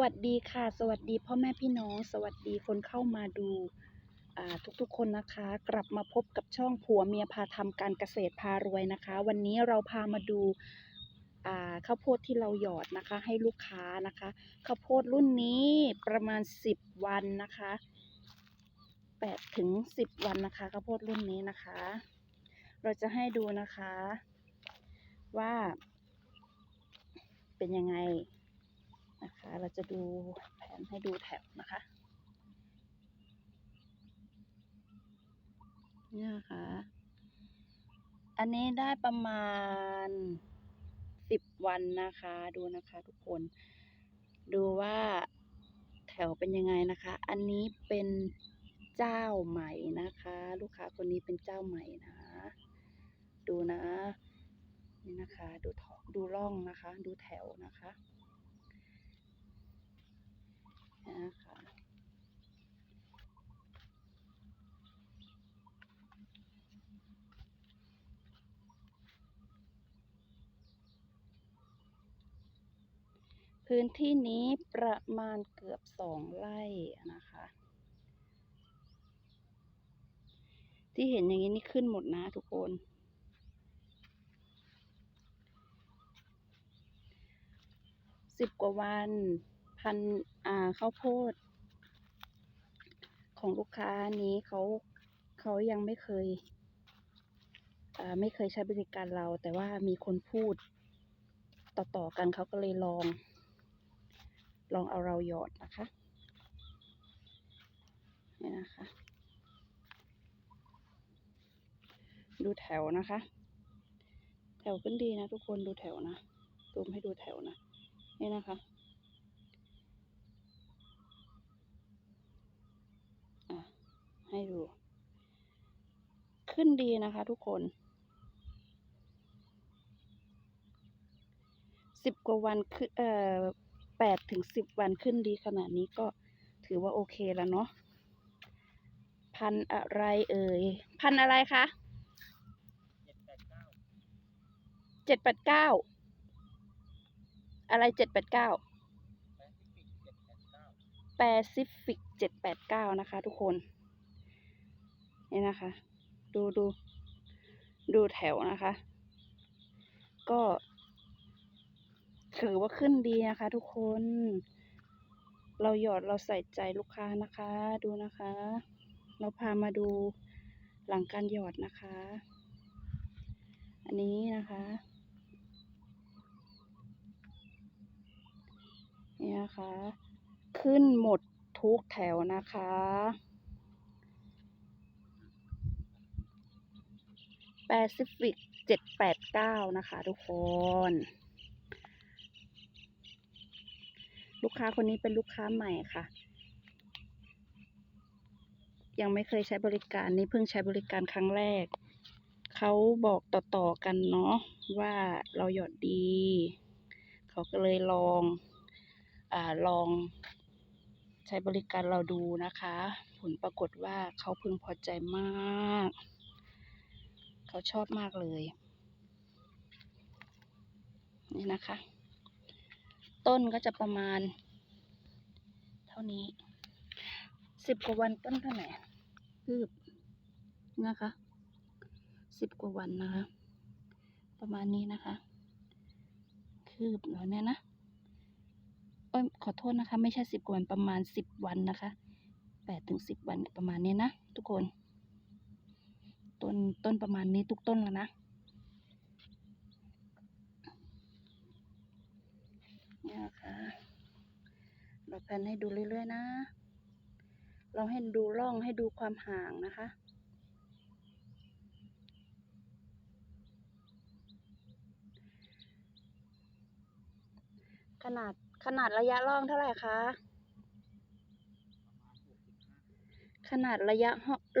วัสดีค่ะ สวัสดีพ่อแม่พี่น้อง สวัสดีคนเข้ามาดูทุกๆคนนะคะ กลับมาพบกับช่องผัวเมียพาทำการเกษตรพารวยนะคะ วันนี้เราพามาดูาข้าวโพดที่เราหยอดนะคะ ให้ลูกค้านะคะข้าวโพดรุ่นนี้ประมาณ 10 วันนะคะ8ถึง 10 วันนะคะข้าวโพดรุ่นนี้นะคะ เราจะให้ดูนะคะว่า เป็นยังไง เราจะดูแผนให้ดูแถวนะคะเนี่ยนะคะ อันนี้ได้ประมาณสิบวันนะคะ ดูนะคะทุกคน ดูว่าแถวเป็นยังไงนะคะ อันนี้เป็นเจ้าใหม่นะคะ ลูกค้าคนนี้เป็นเจ้าใหม่นะ ดูนะ นี่นะคะ ดูถอดูร่องนะคะ ดูแถวนะคะ นะคะพื้นที่นี้ประมาณเกือบสองไร่นะคะ ที่เห็นอย่างนี้นี่ขึ้นหมดนะทุกคน สิบกว่าวัน พันอ่าข้าวโพด ของลูกค้านี้เขาเขายังไม่เคยอ่าไม่เคยใช้บริการเรา แต่ว่ามีคนพูดต่อๆกันเขาก็เลยลอง ลองเอาเราหยอดนะคะนี่นะคะ ดูแถวนะคะ แถวขึ้นดีนะทุกคนดูแถวนะซูมให้ดูแถวนะ นี่นะคะ ให้ดู ขึ้นดีนะคะทุกคนสิบกว่าวันคือเอ่อแปดถึงสิบวันขึ้นดีขนาดนี้ก็ถือว่าโอเคแล้วเนาะพันธุ์อะไรเอ่ย พันธุ์อะไรคะเจ็ดแปดเก้าอะไรเจ็ดแปดเก้าแปซิฟิกเจ็ดแปดเก้านะคะทุกคน นี่นะคะ ดูดูดูแถวนะคะ ก็ ถือว่าขึ้นดีนะคะ ทุกคน เราหยอดเราใส่ใจลูกค้านะคะ ดูนะคะ เราพามาดูหลังการหยอดนะคะ อันนี้นะคะนี่นะคะ ขึ้นหมดทุกแถวนะคะ แปซิฟิกเจ็ดแปดเก้านะคะทุกคน ลูกค้าคนนี้เป็นลูกค้าใหม่ค่ะ ยังไม่เคยใช้บริการนี่เพิ่งใช้บริการครั้งแรก เขาบอกต่อๆกันเนาะว่าเราหยอดดี เขาก็เลยลองอ่าลองใช้บริการเราดูนะคะ ผลปรากฏว่าเขาพึงพอใจมาก ชอบมากเลย นี่นะคะ ต้นก็จะประมาณ เท่านี้สิบกว่าวันต้นเท่าไหร่คืบนะคะสิบกว่าวันนะคะ ประมาณนี้นะคะ คืบแล้วเนี่ยนะเอ้ยขอโทษนะคะ ไม่ใช่สิบกว่าวันประมาณสิบวันนะคะแปดถึงสิบวันประมาณนี้นะทุกคน ต้นต้นประมาณนี้ทุกต้นแล้วนะเนี่ยค่ะเราแพนให้ดูเรื่อยๆนะ เราให้ดูร่องให้ดูความห่างนะคะขนาดขนาดระยะร่องเท่าไหร่คะ ขนาดระยะ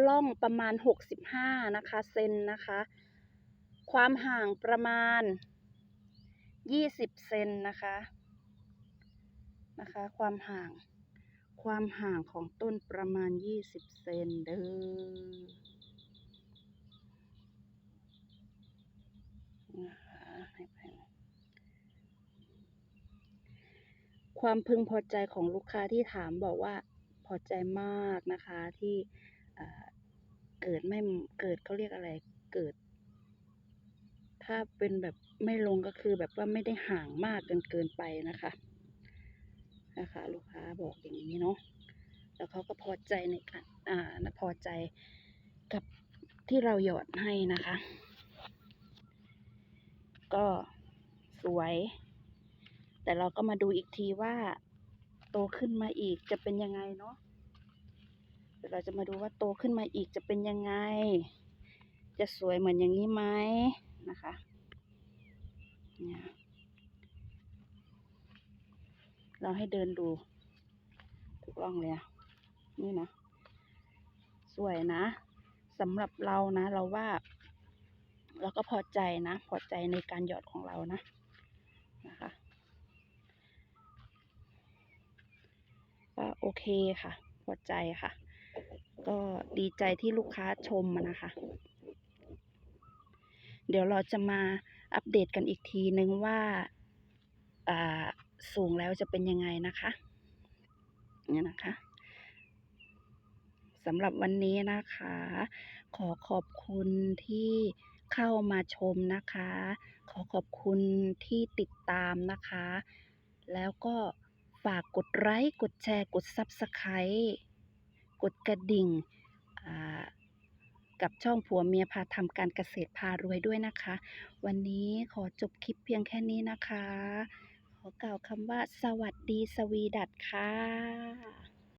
ร่องประมาณหกสิบห้านะคะ เซนนะคะ ความห่างประมาณยี่สิบเซนนะคะ นะคะ ความห่าง ความห่างของต้นประมาณยี่สิบเซนเด้อความพึงพอใจของลูกค้าที่ถามบอกว่า พอใจมากนะคะที่เกิดไม่เกิดเขาเรียกอะไรเกิด ถ้าเป็นแบบไม่ลงก็คือแบบว่าไม่ได้ห่างมากจนเกินไปนะคะนะคะ ลูกค้าบอกอย่างนี้เนาะแล้วเขาก็พอใจในการอ่านะพอใจกับที่เราหยอดให้นะคะ ก็สวย แต่เราก็มาดูอีกทีว่า โตขึ้นมาอีกจะเป็นยังไงเนาะเดี๋ยวเราจะมาดูว่าโตขึ้นมาอีกจะเป็นยังไง จะสวยเหมือนอย่างนี้ไหมนะคะเนี่ยเราให้เดินดูทุกร่องเลยอะนี่นะ สวยนะสำหรับเรานะ เราว่า เราก็พอใจนะ พอใจในการหยอดของเรานะนะคะ ก็โอเคค่ะพอใจค่ะ ก็ดีใจที่ลูกค้าชมนะคะ เดี๋ยวเราจะมาอัปเดตกันอีกทีนึงว่าอ่าสูงแล้วจะเป็นยังไงนะคะเนี่ยนะคะสำหรับวันนี้นะคะ ขอขอบคุณที่เข้ามาชมนะคะ ขอขอบคุณที่ติดตามนะคะ แล้วก็ ฝากกดไลค์กดแชร์กด Subscribe กดกระดิ่งกับช่องผัวเมียพาทำการเกษตรพารวยด้วยนะคะ วันนี้ขอจบคลิปเพียงแค่นี้นะคะ ขอกล่าวคำว่าสวัสดีสวีดัตค่ะ